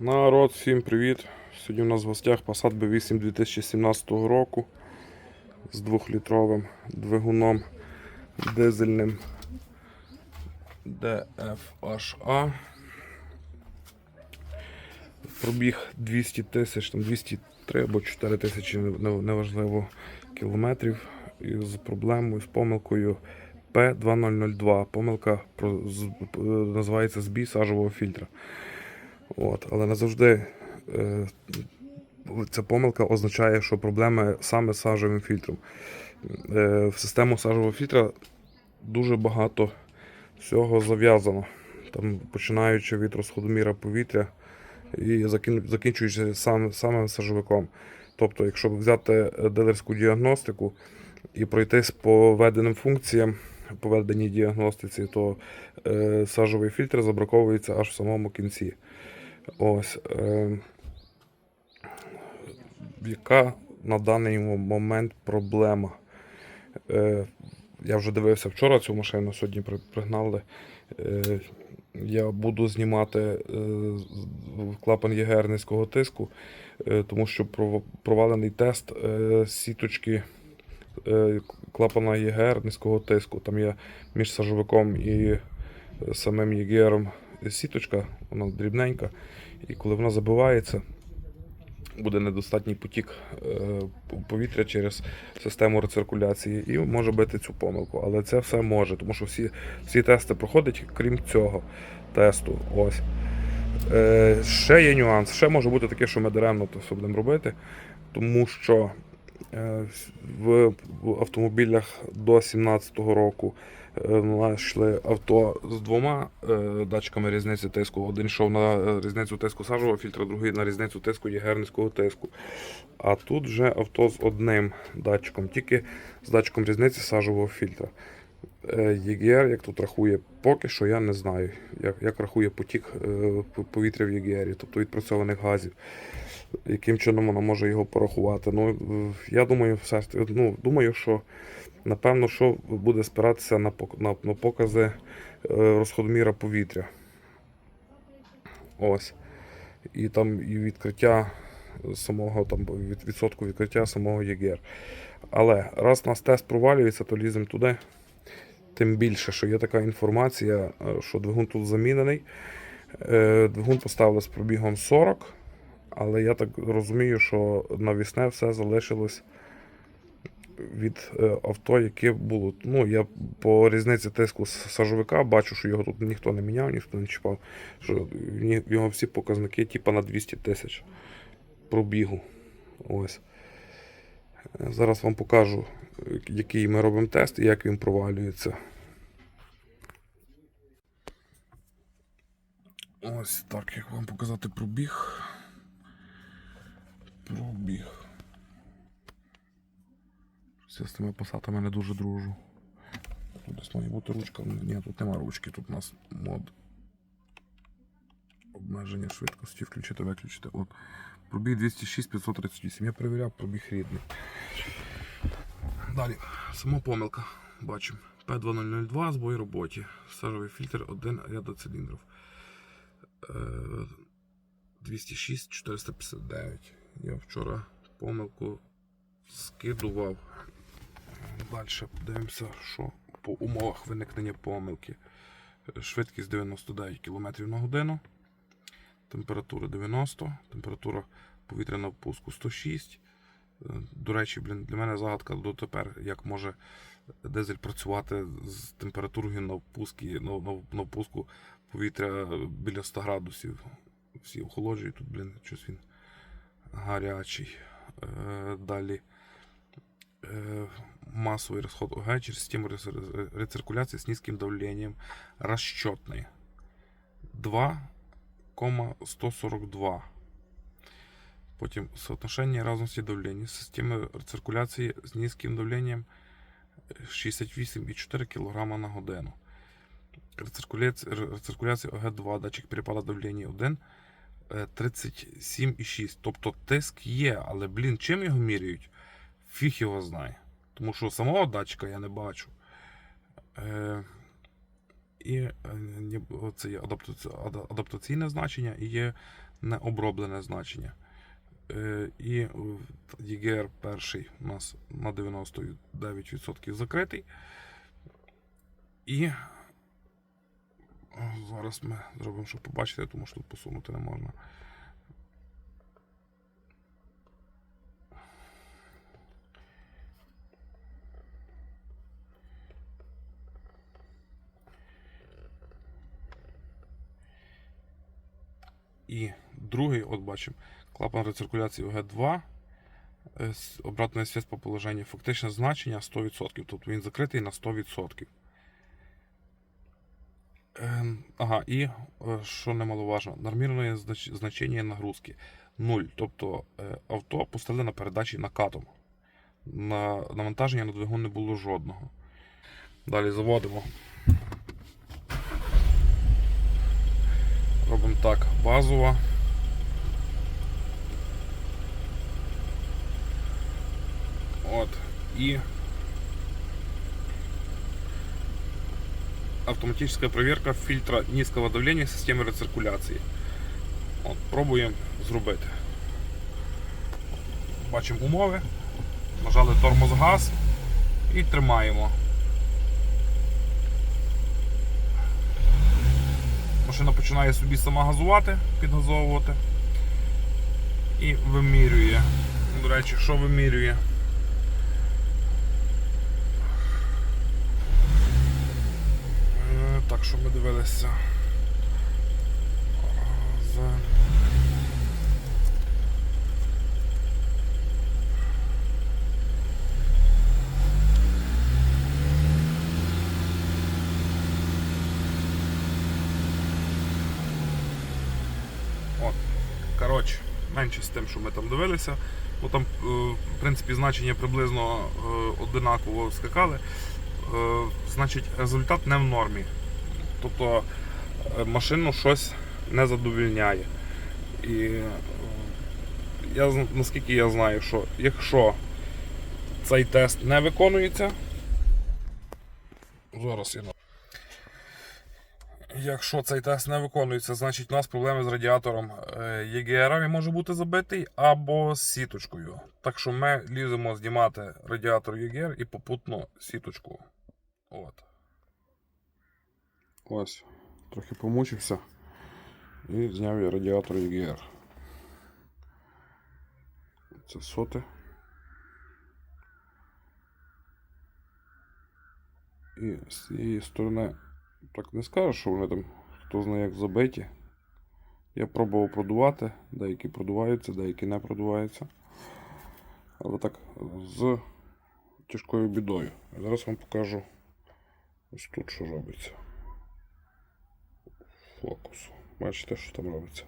Народ, всім привіт! Сьогодні у нас в гостях Passat B8 2017 року з 2-літровим двигуном дизельним DFHA. Пробіг 200 тисяч, там 203 або 4 тисячі, неважливо, кілометрів. І з проблемою, з помилкою P2002. Помилка називається збій сажового фільтра. От, але не завжди е, ця помилка означає, що проблеми саме з сажовим фільтром. Е, в систему сажового фільтра дуже багато всього зав'язано. Там, починаючи від розходоміра повітря і закінчуючи сам, самим сажовиком. Тобто, якщо взяти е, дилерську діагностику і пройтись по введеним функціям, по введеній діагностиці, то е, сажовий фільтр забраковується аж в самому кінці. Ось. Е, яка на даний момент проблема? Е, я вже дивився вчора цю машину, сьогодні пригнали. Е, я буду знімати клапан ЄГР низького тиску, тому що провалений тест сіточки клапана ЄГР низького тиску. Там є між сажовиком і самим ЄГРом сіточка, вона дрібненька. І коли вона забивається, буде недостатній потік е, повітря через систему рециркуляції і може бити цю помилку. Але це все може, тому що всі, всі тести проходять, крім цього тесту. Ось. Е, ще є нюанс. Ще може бути таке, що ми даремно то все будемо робити, тому що е, в, автомобілях до 17-го року знайшли авто з двома е, датчиками різниці тиску. Один йшов на е, різницю тиску сажового фільтра, другий на різницю тиску єгерницького тиску. А тут вже авто з одним датчиком, тільки з датчиком різниці сажового фільтра. Е, ЄГР, як тут рахує, поки що я не знаю, як, як рахує потік е, повітря в ЄГРі, тобто відпрацьованих газів. Яким чином вона може його порахувати. Ну, я думаю, все ну, думаю, що напевно, що буде спиратися на, на, на покази е, розходоміра повітря. Ось. І там і відкриття самого там від, відсотку відкриття самого ЄГР. Але раз у нас тест провалюється, то ліземо туди. Тим більше, що є така інформація, е, що двигун тут замінений. Е, Двигун поставили з пробігом 40, але я так розумію, що навісне все залишилось від е, авто, яке було. Ну, я по різниці тиску сажовика бачу, що його тут ніхто не міняв, ніхто не чіпав. Що його всі показники типа на 200 тисяч пробігу. Ось. Зараз вам покажу, який ми робимо тест і як він провалюється. Ось так, як вам показати пробіг. Пробіг. Я з цими пасатами не дуже дружу. Тут десь має бути ручка. Ні, тут нема ручки, тут у нас мод. Обмеження швидкості включити, виключити. От. Пробіг 206 538. Я перевіряв, пробіг рідний. Далі, сама помилка. Бачимо. P2002 збой роботі. Сажовий фільтр, один ряд циліндрів. Е, 206 459. Я вчора помилку скидував. Далі подивимося, що по умовах виникнення помилки. Швидкість 99 км на годину. Температура 90, температура повітря на впуску 106. До речі, блін, для мене загадка дотепер, як може дизель працювати з температурою на впуску повітря біля 100 градусів. Всі охолоджують, тут, блін, щось він гарячий. Е, далі е, массовый расход ОГ через систему рец- рециркуляции с низким давлением расчетный 2,142. Потім соотношение разності давлення системи рециркуляції з низьким давленням 68,4 кг на годину. Рециркуляція, рециркуляція ОГ2, датчик перепада давлення 1, е, 37,6. Тобто тиск є, але, блін, чим його міряють? Фіг його знає. Тому що самого датчика я не бачу. Е, і е, це є адаптаційне значення і є необроблене значення. Е, І е, EGR перший у нас на 99% закритий. І е, зараз ми зробимо, щоб побачити, тому що тут посунути не можна. І другий, от бачимо, клапан рециркуляції ОГ2, е, обратна связь по положенню, фактичне значення 100%, тобто він закритий на 100%. Ем, Ага, і е, що немаловажно, нормірне значення нагрузки 0. Тобто е, авто пустили на передачі накатом. На навантаження на двигун не було жодного. Далі заводимо. Робимо так, базова. От. І автоматическая проверка фильтра низкого давления системы рециркуляції. От, пробуємо зробити. Бачимо умови. Нажали тормоз газ і тримаємо. Машина починає собі сама газувати, підгазовувати і вимірює. До речі, що вимірює? Е, Так, що ми дивилися. За... Менше з тим, що ми там дивилися. Бо там, е, в принципі, значення приблизно е, одинаково скакали. Е, Значить, результат не в нормі. Тобто е, машину щось не задовільняє. І е, я, наскільки я знаю, що якщо цей тест не виконується, зараз я Якщо цей тест не виконується, значить у нас проблеми з радіатором ЄГР він може бути забитий або з сіточкою. Так що ми ліземо знімати радіатор ЄГР і попутно сіточку. От. Ось. Трохи помучився і зняв я радіатор ЄГР. Це соти. І з цієї сторони так не скажу, що вони там хто знає як забиті. Я пробував продувати, деякі продуваються, деякі не продуваються. Але так з тяжкою бідою. Зараз вам покажу ось тут що робиться. Фокус. Бачите, що там робиться.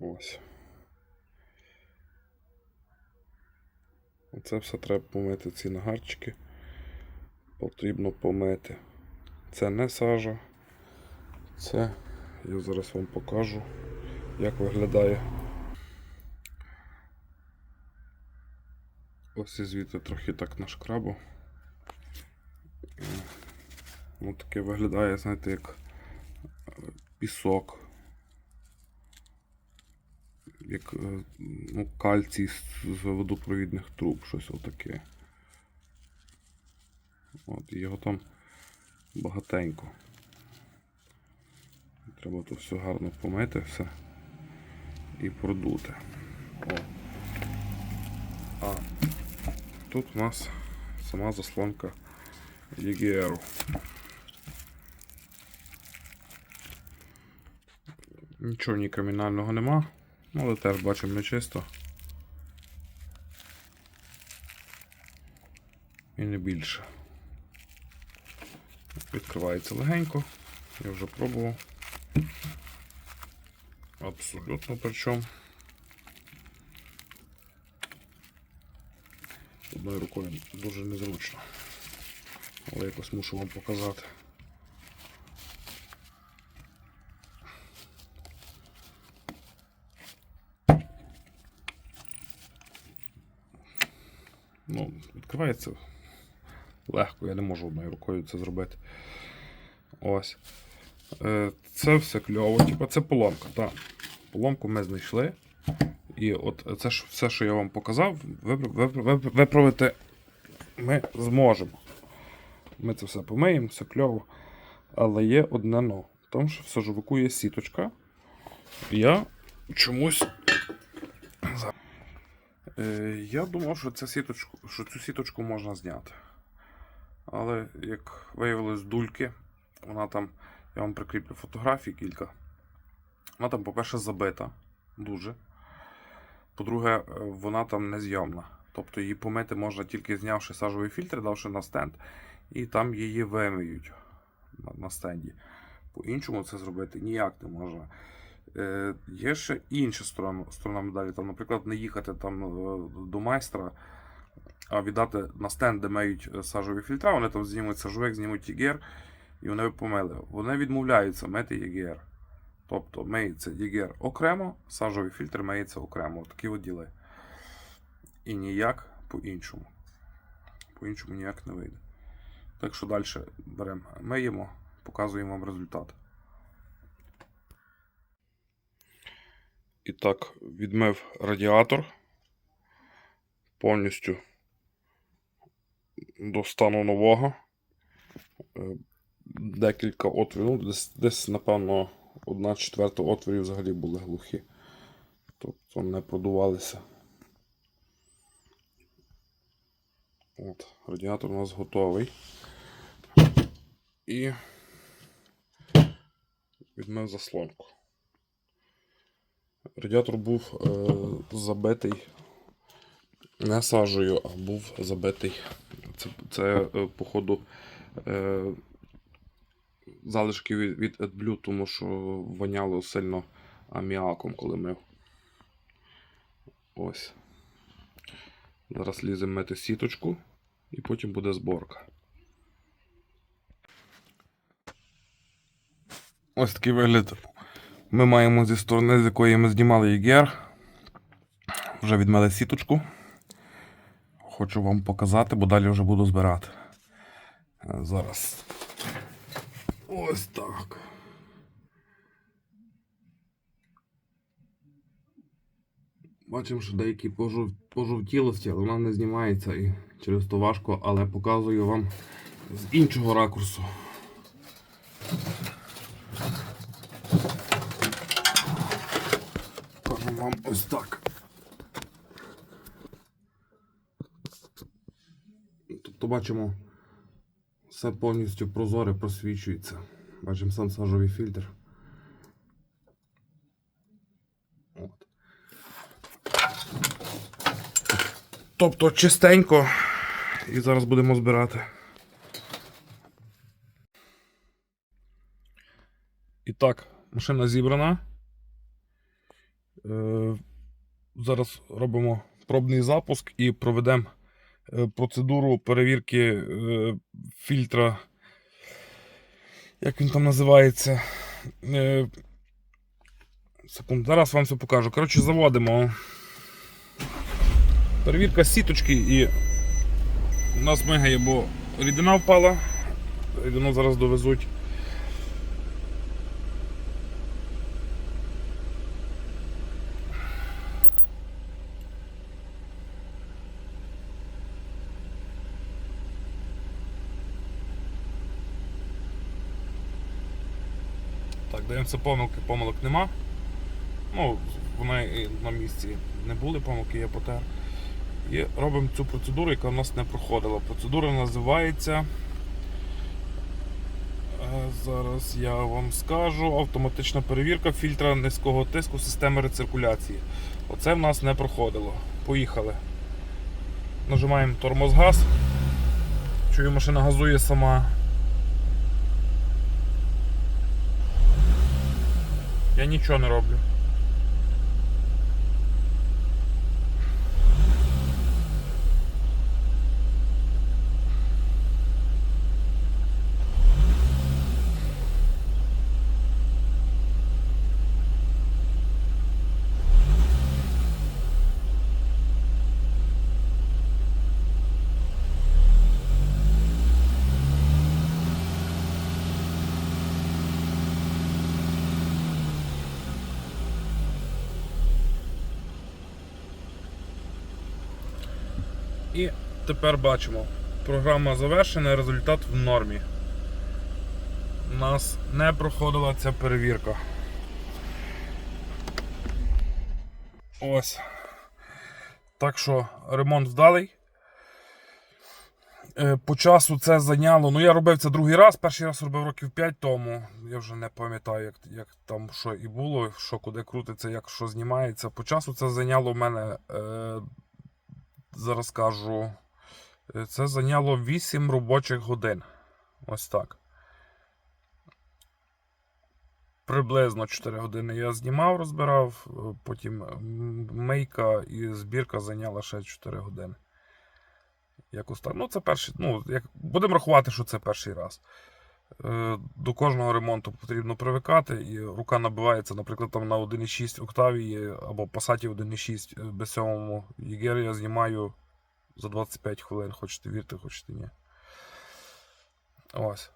Ось. Оце все треба помити ці нагарчики. Потрібно помити. Це не сажа. Це я зараз вам покажу, як виглядає. Ось і звідти трохи так нашкрабу. Воно таке виглядає, знаєте, як е, пісок. Як е, ну, кальцій з, водопровідних труб, щось отаке. От, його там багатенько. Треба тут все гарно помити все і продути. О. А тут у нас сама заслонка EGR. Нічого ні кримінального нема, але теж бачимо нечисто. І не більше. Відкривається легенько. Я вже пробував. Абсолютно причому. Одною рукою дуже незручно. Але якось мушу вам показати. Ну, відкривається легко, я не можу одною рукою це зробити. Ось. Е, Це все кльово. Типа, це поломка. Так. Поломку ми знайшли. І от це ж все, що я вам показав, випра- випра- випра- виправити ми зможемо. Ми це все помиємо, все кльово. Але є одне но. Тому, що в сажовику є сіточка. Я чомусь. Е, я думав, що, ця сіточку, що цю сіточку можна зняти. Але як виявилось дульки, вона там, я вам прикріплю фотографії кілька. Вона там, по-перше, забита дуже. По-друге, е, вона там незйомна. Тобто її помити можна тільки знявши сажовий фільтр, давши на стенд, і там її вимиють на стенді. По-іншому це зробити ніяк не можна. Е, є ще інша сторона, сторона медалі. Там, наприклад, не їхати там е, до майстра, а віддати на стенд, де мають е, сажові фільтра, вони там знімуть сажовик, знімуть ЄГР, і вони помили. Вони відмовляються мити ЄГР. Тобто миється ЄГР окремо, сажовий фільтр миється окремо. Такі от діли. І ніяк по-іншому. По-іншому ніяк не вийде. Так що далі беремо, миємо, показуємо вам результат. І так, відмив радіатор повністю до стану нового. Е, Декілька отворів, ну, десь, десь, напевно, одна четверта отворів взагалі були глухі. Тобто не продувалися. От, радіатор у нас готовий. І відмив заслонку. Радіатор був е, забитий не сажею, а був забитий. Це, це е, походу, е, залишки від, від AdBlue, тому що воняло сильно аміаком, коли мив. Ось. Зараз ліземо мити сіточку і потім буде зборка. Ось такий вигляд ми маємо зі сторони, з якої ми знімали EGR. Вже відмели сіточку. Хочу вам показати, бо далі вже буду збирати. Зараз. Ось так. Бачимо, що деякі пожов... пожовтілості, але вона не знімається і через то важко, але показую вам з іншого ракурсу. Покажу вам ось так. Тобто бачимо, все повністю прозоре просвічується. Бачимо сам сажовий фільтр. От. Тобто чистенько. І зараз будемо збирати. І так, машина зібрана. Е, зараз робимо пробний запуск і проведемо е, процедуру перевірки е, фільтра. Як він там називається? Секунду, зараз вам все покажу. Коротше, заводимо. Перевірка сіточки і у нас мигає, бо рідина впала. Рідину зараз довезуть. Даємося помилки, помилок нема. Ну, вони і на місці не були, помилки є потер. І робимо цю процедуру, яка в нас не проходила. Процедура називається. е, Зараз я вам скажу. Автоматична перевірка фільтра низького тиску системи рециркуляції. Оце в нас не проходило. Поїхали. Нажимаємо тормоз-газ. Чую, машина газує сама. Я нічого не роблю. І тепер бачимо. Програма завершена, результат в нормі. У нас не проходила ця перевірка. Ось. Так що ремонт вдалий. Е, По часу це зайняло. Ну, я робив це другий раз. Перший раз робив років 5 тому. Я вже не пам'ятаю, як, як там що і було, що куди крутиться, як що знімається. По часу це зайняло в мене. Е, зараз кажу. е, Це зайняло 8 робочих годин. Ось так. Приблизно 4 години я знімав, розбирав, е, потім м, мийка і збірка зайняла ще 4 години. Якось так. Ну, це перший. Ну, як... Будемо рахувати, що це перший раз. Е, До кожного ремонту потрібно привикати, і рука набивається, наприклад, там на 1.6 Octavia або Passat 1.6 е, без сьомому Єгер я знімаю за 25 хвилин, хочете вірте, хочете ні. Ось.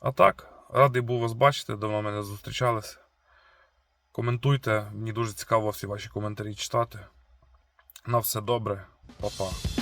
А так, радий був вас бачити, давно мене зустрічалися. Коментуйте, мені дуже цікаво всі ваші коментарі читати. На все добре, Па-па.